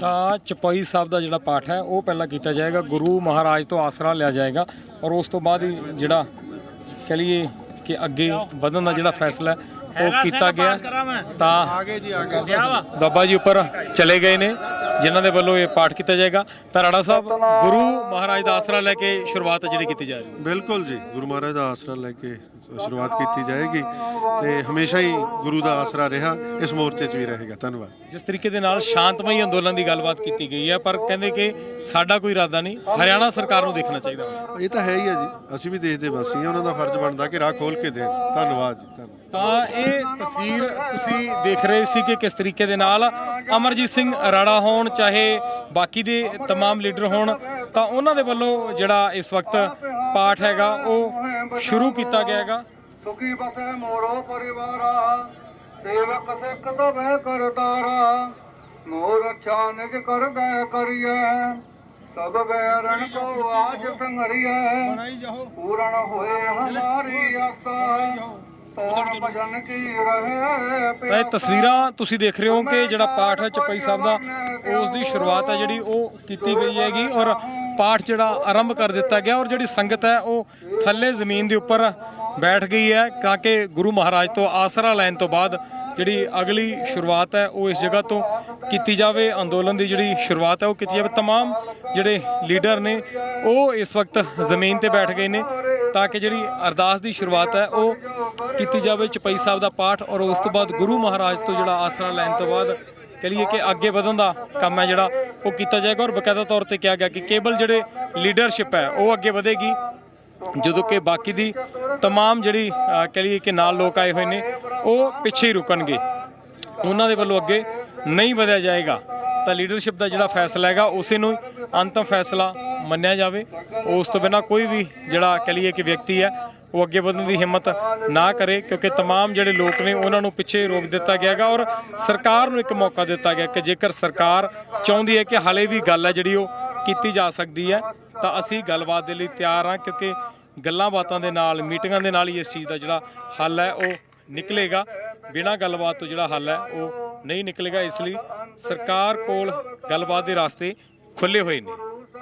ਤਾਂ ਚਪਾਈ ਸਾਹਿਬ ਦਾ ਜਿਹੜਾ ਪਾਠ ਹੈ ਉਹ ਪਹਿਲਾਂ ਕੀਤਾ ਜਾਏਗਾ। ਗੁਰੂ ਮਹਾਰਾਜ ਤੋਂ ਆਸਰਾ ਲਿਆ ਜਾਏਗਾ ਔਰ ਉਸ ਤੋਂ ਬਾਅਦ ਹੀ ਜਿਹੜਾ ਕਹ ਲਈਏ ਕਿ ਅੱਗੇ ਵਧਣ ਦਾ ਜਿਹੜਾ ਫੈਸਲਾ ਹੈ ਉਹ ਕੀਤਾ ਗਿਆ। ਤਾਂ ਆਗੇ ਜੀ ਆਗੇ। ਬਾਬਾ ਜੀ ਉੱਪਰ ਚਲੇ ਗਏ ਨੇ ਜਿਨ੍ਹਾਂ ਦੇ ਵੱਲੋਂ ਇਹ ਪਾਠ ਕੀਤਾ ਜਾਏਗਾ। ਤਾਂ ਰਾਣਾ ਸਾਹਿਬ ਗੁਰੂ ਮਹਾਰਾਜ ਦਾ ਆਸਰਾ ਲੈ ਕੇ ਸ਼ੁਰੂਆਤ ਜਿਹੜੀ ਕੀਤੀ ਜਾ ਰਹੀ ਹੈ ਬਿਲਕੁਲ ਜੀ ਗੁਰੂ ਮਹਾਰਾਜ ਦਾ ਆਸਰਾ ਲੈ ਕੇ ਸ਼ੁਰੂਆਤ ਕੀਤੀ ਜਾਏਗੀ ਤੇ ਹਮੇਸ਼ਾ ਹੀ ਗੁਰੂ ਦਾ ਆਸਰਾ ਰਿਹਾ ਇਸ ਮੋਰਚੇ 'ਚ ਵੀ ਰਹੇਗਾ ਧੰਨਵਾਦ ਜਿਸ ਤਰੀਕੇ ਦੇ ਨਾਲ ਸ਼ਾਂਤਮਈ ਅੰਦੋਲਨ ਦੀ ਗੱਲਬਾਤ ਕੀਤੀ ਗਈ ਹੈ ਪਰ ਕਹਿੰਦੇ ਕਿ ਸਾਡਾ ਕੋਈ ਇਰਾਦਾ ਨਹੀਂ ਹਰਿਆਣਾ ਸਰਕਾਰ ਨੂੰ ਦੇਖਣਾ ਚਾਹੀਦਾ ਇਹ ਤਾਂ ਹੈ ਹੀ ਆ ਜੀ ਅਸੀਂ ਵੀ ਦੇਸ਼ ਦੇ ਵਾਸੀ ਆ ਉਹਨਾਂ ਦਾ ਫਰਜ਼ ਬਣਦਾ ਕਿ ਰਾਹ ਖੋਲ ਕੇ ਦੇਣ ਧੰਨਵਾਦ ਜੀ ਧੰਨਵਾਦ ਤਾਂ ਇਹ ਤਸਵੀਰ ਤੁਸੀਂ ਦੇਖ ਰਹੇ ਸੀ ਕਿ ਕਿਸ ਤਰੀਕੇ ਦੇ ਨਾਲ ਅਮਰਜੀਤ ਸਿੰਘ ਅਰਾੜਾ ਹੋਣ ਚਾਹੇ ਬਾਕੀ ਦੇ तमाम ਲੀਡਰ ਹੋਣ ਤਾਂ ਉਹਨਾਂ ਦੇ ਵੱਲੋਂ ਜਿਹੜਾ ਇਸ ਵਕਤ ਪਾਠ ਹੈਗਾ ਉਹ ਸ਼ੁਰੂ ਕੀਤਾ ਗਿਆ ਹੈਗਾ। ਸੁਖੀ ਬਸੈ ਮੋਰੋ ਪਰਿਵਾਰਾ ਸੇਵਕ ਸਿੱਖ ਸਭੈ ਕਰਤਾਰਾ ਮੋਰ ਅੱਛਾ ਨਿਜ ਕਰਦਾ ਕਰੀਐ ਸਭ ਬੈਰਨ ਕੋ ਆਜ ਸੰਗਰੀਐ ਪੂਰਨ ਹੋਏ ਹਮਾਰੀ ਆਸਾ ਤੋੜ ਭਜਨ ਕੀ ਰਹੇ ਤਾਂ ਇਹ ਤਸਵੀਰਾਂ ਤੁਸੀਂ ਦੇਖ ਰਹੇ ਹੋ ਕਿ ਜਿਹੜਾ ਪਾਠ ਹੈ ਚਪਈ ਸਾਹਿਬ ਦਾ ਉਸ ਦੀ ਸ਼ੁਰੂਆਤ ਹੈ ਜਿਹੜੀ ਉਹ ਕੀਤੀ ਗਈ ਹੈਗੀ ਔਰ ਪਾਠ ਜਿਹੜਾ ਆਰੰਭ ਕਰ ਦਿੱਤਾ ਗਿਆ ਔਰ ਜਿਹੜੀ ਸੰਗਤ ਹੈ ਉਹ ਥੱਲੇ ਜ਼ਮੀਨ ਦੇ ਉੱਪਰ ਬੈਠ ਗਈ ਹੈ ਤਾਂ ਕਿ ਗੁਰੂ ਮਹਾਰਾਜ ਤੋਂ ਆਸਰਾ ਲੈਣ ਤੋਂ ਬਾਅਦ ਜਿਹੜੀ ਅਗਲੀ ਸ਼ੁਰੂਆਤ ਹੈ ਉਹ ਇਸ ਜਗ੍ਹਾ ਤੋਂ ਕੀਤੀ ਜਾਵੇ ਅੰਦੋਲਨ ਦੀ ਜਿਹੜੀ ਸ਼ੁਰੂਆਤ ਹੈ ਉਹ ਕੀਤੀ ਜਾਵੇ तमाम ਜਿਹੜੇ ਲੀਡਰ ਨੇ ਉਹ ਇਸ ਵਕਤ ਜ਼ਮੀਨ ਤੇ ਬੈਠ ਗਏ ਨੇ ਤਾਂ ਕਿ ਜਿਹੜੀ ਅਰਦਾਸ ਦੀ ਸ਼ੁਰੂਆਤ ਹੈ ਉਹ ਕੀਤੀ ਜਾਵੇ ਚਪਈ ਸਾਹਿਬ ਦਾ ਪਾਠ ਔਰ ਉਸ ਤੋਂ ਬਾਅਦ ਗੁਰੂ ਮਹਾਰਾਜ ਤੋਂ ਜਿਹੜਾ ਆਸਰਾ ਲੈਣ ਤੋਂ ਬਾਅਦ ਕਹ ਲਈਏ ਕਿ ਅੱਗੇ ਵਧਣ ਦਾ ਕੰਮ ਹੈ ਜਿਹੜਾ ਉਹ ਕੀਤਾ ਜਾਏਗਾ ਔਰ ਬਕਾਇਦਾ ਤੌਰ ਤੇ ਕਿਹਾ ਗਿਆ ਕਿ ਕੇਵਲ ਜਿਹੜੇ ਲੀਡਰਸ਼ਿਪ ਹੈ ਉਹ ਅੱਗੇ ਵਧੇਗੀ ਜਦੋਂ ਕਿ ਬਾਕੀ ਦੀ तमाम ਜਿਹੜੀ ਅਹ, ਕਹਿ ਲਈਏ ਕਿ ਨਾਲ ਲੋਕ ਆਏ ਹੋਏ ਨੇ ਉਹ ਪਿੱਛੇ ਹੀ ਰੁਕਣਗੇ ਉਹਨਾਂ ਦੇ ਵੱਲੋਂ ਅੱਗੇ ਨਹੀਂ ਵਧਿਆ ਜਾਏਗਾ ਤਾਂ ਲੀਡਰਸ਼ਿਪ ਦਾ ਜਿਹੜਾ ਫੈਸਲਾ ਹੈਗਾ ਉਸੇ ਨੂੰ ਹੀ ਅੰਤਮ ਫੈਸਲਾ ਮੰਨਿਆ ਜਾਵੇ ਉਸ ਤੋਂ ਬਿਨਾ ਕੋਈ ਵੀ ਜਿਹੜਾ ਕਹਿ ਲਈਏ ਕਿ ਵਿਅਕਤੀ ਹੈ ਉਹ ਅੱਗੇ ਵਧਣ ਦੀ ਹਿੰਮਤ ਨਾ ਕਰੇ ਕਿਉਂਕਿ तमाम ਜਿਹੜੇ ਲੋਕ ਨੇ ਉਹਨਾਂ ਨੂੰ ਪਿੱਛੇ ਰੋਕ ਦਿੱਤਾ ਗਿਆਗਾ ਔਰ ਸਰਕਾਰ ਨੂੰ ਇੱਕ ਮੌਕਾ ਦਿੱਤਾ ਗਿਆ ਕਿ ਜੇਕਰ ਸਰਕਾਰ ਚਾਹੁੰਦੀ ਹੈ ਕਿ ਹਾਲੇ ਵੀ ਗੱਲ ਹੈ ਜਿਹੜੀ ਉਹ ਕੀਤੀ ਜਾ ਸਕਦੀ ਹੈ ਤਾਂ ਅਸੀਂ ਗੱਲਬਾਤ ਦੇ ਲਈ ਤਿਆਰ ਹਾਂ ਕਿਉਂਕਿ ਗੱਲਾਂ ਬਾਤਾਂ ਦੇ ਨਾਲ ਮੀਟਿੰਗਾਂ ਦੇ ਨਾਲ ਹੀ ਇਸ ਚੀਜ਼ ਦਾ ਜਿਹੜਾ ਹੱਲ ਹੈ ਉਹ ਨਿਕਲੇਗਾ ਬਿਨਾਂ ਗੱਲਬਾਤ ਤੋਂ ਜਿਹੜਾ ਹੱਲ ਹੈ ਉਹ ਨਹੀਂ ਨਿਕਲੇਗਾ ਇਸ ਲਈ ਸਰਕਾਰ ਕੋਲ ਗੱਲਬਾਤ ਦੇ ਰਾਸਤੇ ਖੁੱਲੇ ਹੋਏ ਨੇ।